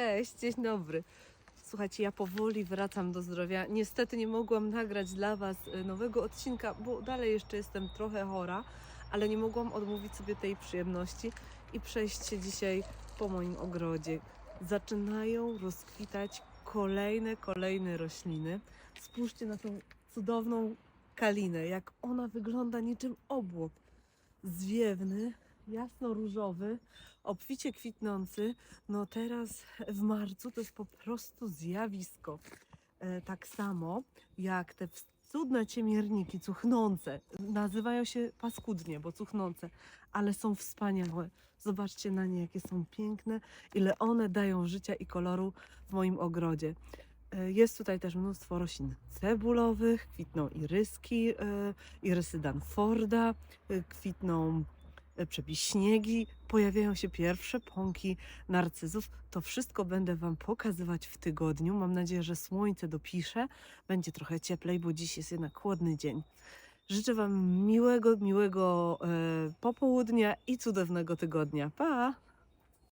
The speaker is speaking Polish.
Cześć, dzień dobry. Słuchajcie, ja powoli wracam do zdrowia. Niestety nie mogłam nagrać dla Was e, nowego odcinka, bo dalej jeszcze jestem trochę chora, ale nie mogłam odmówić sobie tej przyjemności i przejść się dzisiaj po moim ogrodzie. Zaczynają rozkwitać kolejne, kolejne rośliny. Spójrzcie na tą cudowną kalinę, jak ona wygląda niczym obłok. Zwiewny, jasno-różowy, obficie kwitnący. No teraz w marcu to jest po prostu zjawisko. E, tak samo jak te cudne ciemierniki cuchnące. Nazywają się paskudnie, bo cuchnące, ale są wspaniałe. Zobaczcie na nie, jakie są piękne, ile one dają życia i koloru w moim ogrodzie. E, Jest tutaj też mnóstwo roślin cebulowych, kwitną iryski, e, irysy Danforda, kwitną przebiśniegi, pojawiają się pierwsze pąki narcyzów. To wszystko będę Wam pokazywać w tygodniu. Mam nadzieję, że słońce dopisze, będzie trochę cieplej, bo dziś jest jednak chłodny dzień. Życzę Wam miłego, miłego e, popołudnia i cudownego tygodnia. Pa!